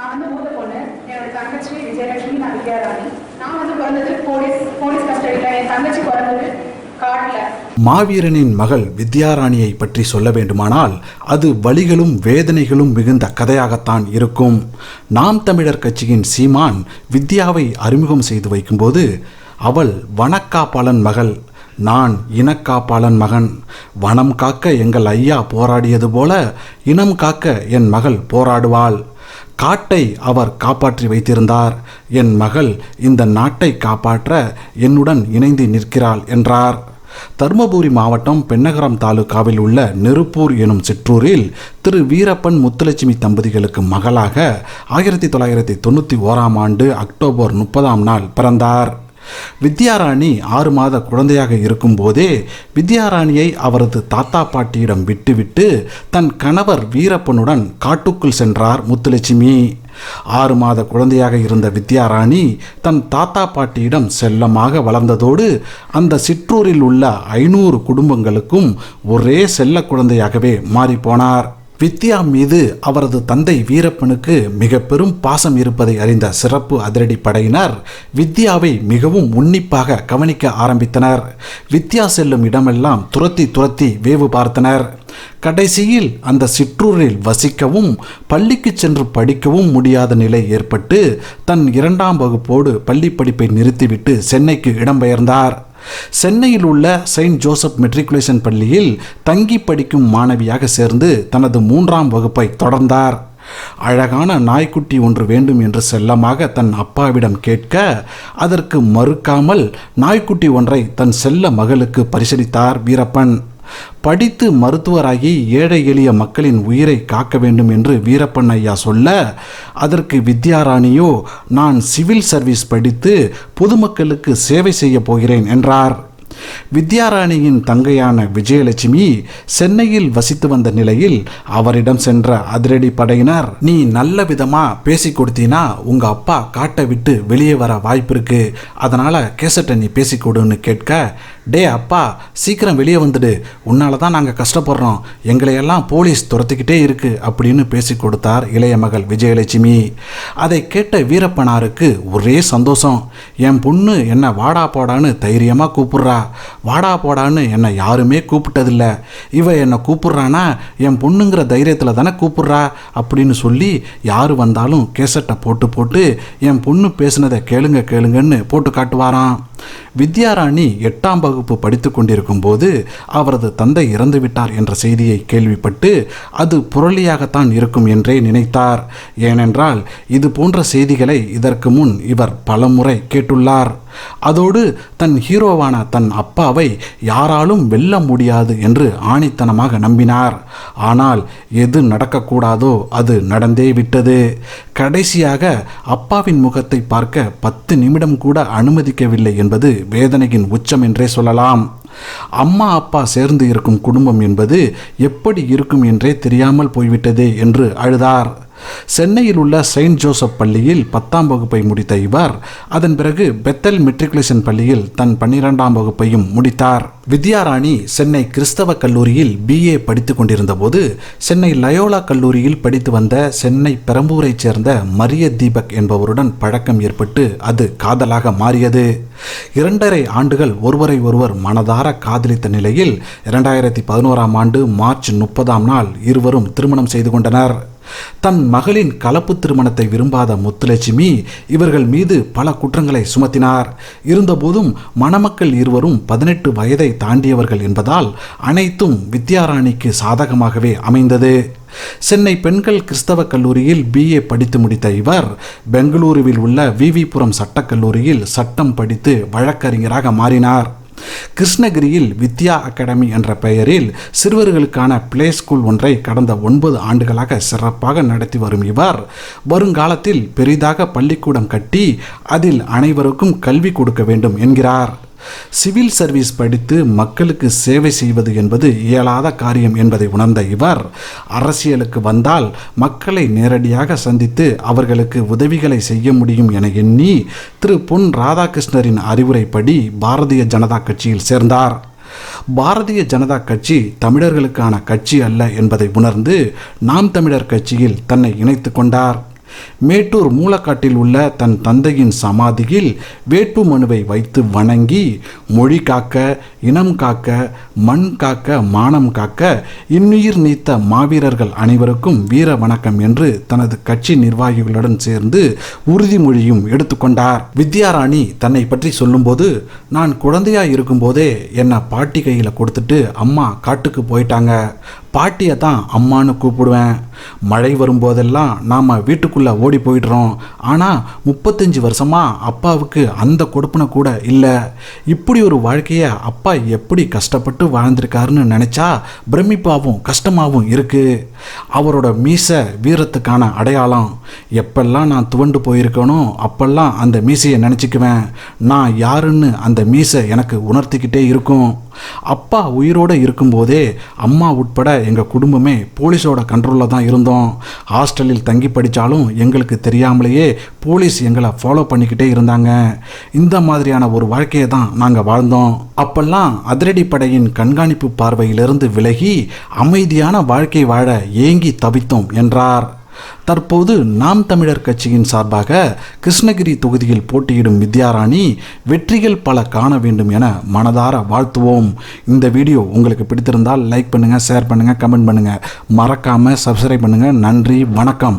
நான் வந்து மூத்த பொண்ணு. என்னோட தங்கச்சி விஜயலட்சுமி நான் வித்யாராணி. நான் வந்து பிறந்தது போலீஸ் போலீஸ் கஸ்டடியில். என் தங்கச்சி பிறந்தது மாவீரனின் மகள் வித்யாராணியை பற்றி சொல்ல வேண்டுமானால் அது வழிகளும் வேதனைகளும் மிகுந்த கதையாகத்தான் இருக்கும். நாம் தமிழர் கட்சியின் சீமான் வித்யாவை அறிமுகம் செய்து வைக்கும்போது அவள் வனக்காப்பாளன் மகள் நான் இனக்காப்பாளன் மகன். வனம் காக்க எங்கள் ஐயா போராடியது போல இனம் காக்க என் மகள் போராடுவாள். காட்டை அவர் காப்பாற்றி வைத்திருந்தார். என் மகள் இந்த நாட்டை காப்பாற்ற என்னுடன் இணைந்து நிற்கிறாள் என்றார். தருமபுரி மாவட்டம் பெண்ணகரம் தாலுகாவில் உள்ள நெருப்பூர் எனும் சிற்றூரில் திரு வீரப்பன் முத்துலட்சுமி தம்பதிகளுக்கு மகளாக ஆயிரத்தி தொள்ளாயிரத்தி தொண்ணூற்றி ஓராம் ஆண்டு அக்டோபர் முப்பதாம் நாள் பிறந்தார். வித்யாராணி ஆறு மாத குழந்தையாக இருக்கும்போதே வித்யாராணியை அவரது தாத்தா பாட்டியிடம் விட்டுவிட்டு தன் கணவர் வீரப்பனுடன் காட்டுக்குள் சென்றார் முத்துலட்சுமி. ஆறு மாத குழந்தையாக இருந்த வித்யாராணி தன் தாத்தா பாட்டியிடம் செல்லமாக வளர்ந்ததோடு அந்த சிற்றூரில் உள்ள ஐநூறு குடும்பங்களுக்கும் ஒரே செல்ல குழந்தையாகவே மாறிப்போனார். வித்யா மீது அவரது தந்தை வீரப்பனுக்கு மிக பெரும் பாசம் இருப்பதை அறிந்த சிறப்பு அதிரடி படையினர் வித்யாவை மிகவும் உன்னிப்பாக கவனிக்க ஆரம்பித்தனர். வித்யா செல்லும் இடமெல்லாம் துரத்தி துரத்தி வேவு பார்த்தனர். கடைசியில் அந்த சிற்றூரில் வசிக்கவும் பள்ளிக்கு சென்று படிக்கவும் முடியாத நிலை ஏற்பட்டு தன் இரண்டாம் வகுப்போடு பள்ளி படிப்பை நிறுத்திவிட்டு சென்னைக்கு இடம்பெயர்ந்தார். சென்னையில் உள்ள செயின்ட் ஜோசப் மெட்ரிகுலேஷன் பள்ளியில் தங்கி படிக்கும் மாணவியாக சேர்ந்து தனது மூன்றாம் வகுப்பை தொடர்ந்தார். அழகான நாய்க்குட்டி ஒன்று வேண்டும் என்று செல்லமாக தன் அப்பாவிடம் கேட்க அதற்கு மறுக்காமல் நாய்க்குட்டி ஒன்றை தன் செல்ல மகளுக்கு பரிசளித்தார் வீரப்பன். படித்து மருத்துவராகி ஏழை எளிய மக்களின் உயிரை காக்க வேண்டும் என்று வீரப்பன் ஐயா சொல்ல அதற்கு வித்யாராணியோ நான் சிவில் சர்வீஸ் படித்து பொதுமக்களுக்கு சேவை செய்ய போகிறேன் என்றார். வித்யாராணியின் தங்கையான விஜயலட்சுமி சென்னையில் வசித்து வந்த நிலையில் அவரிடம் சென்ற அதிரடி படையினர் நீ நல்ல விதமா பேசி கொடுத்தீனா உங்க அப்பா காட்டை விட்டு வெளியே வர வாய்ப்பு இருக்கு. அதனால கேசட்டை நீ பேசிக்கொடுன்னு கேட்க டே அப்பா சீக்கிரம் வெளியே வந்துடு. உன்னால தான் நாங்கள் கஷ்டப்படுறோம். எங்களையெல்லாம் போலீஸ் துரத்திக்கிட்டே இருக்கு அப்படின்னு பேசி கொடுத்தார் இளைய மகள் விஜயலட்சுமி. அதை கேட்ட வீரப்பனாருக்கு ஒரே சந்தோஷம். என் பொண்ணு என்னை வாடா போடான்னு தைரியமாக கூப்பிட்றா. வாடா போடான்னு என்னை யாருமே கூப்பிட்டதில்ல. இவ என்னை கூப்பிட்றானா என் பொண்ணுங்கிற தைரியத்தில் தானே கூப்பிட்றா அப்படின்னு சொல்லி யார் வந்தாலும் கேசட்டை போட்டு போட்டு என் பொண்ணு பேசினதை கேளுங்க கேளுங்கன்னு போட்டு காட்டுவாராம். வித்யாராணி எட்டாம் வகுப்பு படித்து கொண்டிருக்கும் போது அவரது தந்தை இறந்துவிட்டார் என்ற செய்தியை கேள்விப்பட்டு அது புரளியாகத்தான் இருக்கும் என்றே நினைத்தார். ஏனென்றால் இது போன்ற செய்திகளை இதற்கு முன் இவர் பலமுறை கேட்டுள்ளார். அதோடு தன் ஹீரோவான தன் அப்பாவை யாராலும் வெல்ல முடியாது என்று ஆணித்தனமாக நம்பினார். ஆனால் எது நடக்கக்கூடாதோ அது நடந்தே விட்டது. கடைசியாக அப்பாவின் முகத்தை பார்க்க பத்து நிமிடம் கூட அனுமதிக்கவில்லை என்பது வேதனையின் உச்சம் என்றே சொல்லலாம். அம்மா அப்பா சேர்ந்து இருக்கும் குடும்பம் என்பது எப்படி இருக்கும் என்றே தெரியாமல் போய்விட்டதே என்று அழுதார். சென்னையில் உள்ள செயின்ட் ஜோசப் பள்ளியில் பத்தாம் வகுப்பை முடித்த இவர் அதன் பிறகு பெத்தல் மெட்ரிகுலேஷன் பள்ளியில் தன் பன்னிரெண்டாம் வகுப்பையும் முடித்தார். வித்யாராணி சென்னை கிறிஸ்தவ கல்லூரியில் பிஏ படித்து கொண்டிருந்த போது சென்னை லயோலா கல்லூரியில் படித்து வந்த சென்னை பெரம்பூரைச் சேர்ந்த மரிய தீபக் என்பவருடன் பழக்கம் ஏற்பட்டு அது காதலாக மாறியது. இரண்டரை ஆண்டுகள் ஒருவரை ஒருவர் மனதார காதலித்த நிலையில் இரண்டாயிரத்தி பதினோராம் ஆண்டு மார்ச் முப்பதாம் நாள் இருவரும் திருமணம் செய்து கொண்டனர். தன் மகளின் கலப்பு திருமணத்தை விரும்பாத முத்துலட்சுமி இவர்கள் மீது பல குற்றங்களை சுமத்தினார். இருந்தபோதும் மணமக்கள் இருவரும் பதினெட்டு வயதை தாண்டியவர்கள் என்பதால் அனைத்தும் வித்யாராணிக்கு சாதகமாகவே அமைந்தது. சென்னை பெண்கள் கிறிஸ்தவ கல்லூரியில் பிஏ படித்து முடித்த இவர் பெங்களூருவில் உள்ள விவிபுரம் சட்டக்கல்லூரியில் சட்டம் படித்து வழக்கறிஞராக மாறினார். கிருஷ்ணகிரியில் வித்யா அகாடமி என்ற பெயரில் சிறுவர்களுக்கான பிளே ஸ்கூல் ஒன்றை கடந்த ஒன்பது ஆண்டுகளாக சிறப்பாக நடத்தி வரும் இவர். வருங்காலத்தில் பெரிதாக பள்ளிக்கூடம் கட்டி அதில் அனைவருக்கும் கல்வி கொடுக்க வேண்டும் என்கிறார். சிவில் சர்வீஸ் படித்து மக்களுக்கு சேவை செய்வது என்பது இயலாத காரியம் என்பதை உணர்ந்த இவர் அரசியலுக்கு வந்தால் மக்களை நேரடியாக சந்தித்து அவர்களுக்கு உதவிகளை செய்ய முடியும் என எண்ணி திரு. பொன் ராதாகிருஷ்ணரின் அறிவுரைப்படி பாரதிய ஜனதா கட்சியில் சேர்ந்தார். பாரதிய ஜனதா கட்சி தமிழர்களுக்கான கட்சி அல்ல என்பதை உணர்ந்து நாம் தமிழர் கட்சியில் தன்னை இணைத்து கொண்டார். மேட்டூர் மூலக்காட்டில் உள்ள தன் தந்தையின் சமாதியில் வேட்பு மனுவை வைத்து வணங்கி மொழி காக்க இனம் காக்க மண் காக்க மானம் காக்க இன்னுயிர் நீத்த மாவீரர்கள் அனைவருக்கும் வீர வணக்கம் என்று தனது கட்சி நிர்வாகிகளுடன் சேர்ந்து உறுதிமொழியும் எடுத்துக்கொண்டார் வித்யாராணி தன்னை பற்றி சொல்லும்போது நான் குழந்தையா இருக்கும்போதே என்னை பாட்டி கையில் கொடுத்துட்டு அம்மா காட்டுக்கு போயிட்டாங்க. பாட்டியை தான் அம்மான்னு கூப்பிடுவேன். மழை வரும்போதெல்லாம் நாம் வீட்டுக்குள்ளே ஓடி போயிடுறோம். ஆனால் முப்பத்தஞ்சு வருஷமாக அப்பாவுக்கு அந்த கொடுப்பினை கூட இல்லை. இப்படி ஒரு வாழ்க்கையை அப்பா எப்படி கஷ்டப்பட்டு வாழ்ந்திருக்காருன்னு நினச்சா பிரமிப்பாகவும் கஷ்டமாகவும் இருக்குது அவரோட மீசை வீரத்துக்கான அடையாளம். எப்பெல்லாம் நான் துவண்டு போயிருக்கேனோ அப்பெல்லாம் அந்த மீசையை நினச்சிக்குவேன். நான் யாருன்னு அந்த மீசை எனக்கு உணர்த்திக்கிட்டே இருக்கும். அப்பா உயிரோடு இருக்கும்போதே அம்மா உட்பட எங்கள் குடும்பமே போலீஸோட கண்ட்ரோலில் தான் இருந்தோம். ஹாஸ்டலில் தங்கி படித்தாலும் எங்களுக்கு தெரியாமலேயே போலீஸ் எங்களை ஃபாலோ பண்ணிக்கிட்டே இருந்தாங்க. இந்த மாதிரியான ஒரு வாழ்க்கையை தான் நாங்கள் வாழ்ந்தோம். அப்பெல்லாம் அதிரடிப்படையின் கண்காணிப்பு பார்வையிலிருந்து விலகி அமைதியான வாழ்க்கை வாழ ஏங்கி தவித்தோம் என்றார். தற்போது நாம் தமிழர் கட்சியின் சார்பாக கிருஷ்ணகிரி தொகுதியில் போட்டியிடும் வித்யாராணி வெற்றிகள் பல காண வேண்டும் என மனதார வாழ்த்துவோம். இந்த வீடியோ உங்களுக்கு பிடித்திருந்தால் லைக் பண்ணுங்கள் ஷேர் பண்ணுங்கள் கமெண்ட் பண்ணுங்கள் மறக்காமல் சப்ஸ்கிரைப் பண்ணுங்கள் நன்றி வணக்கம்.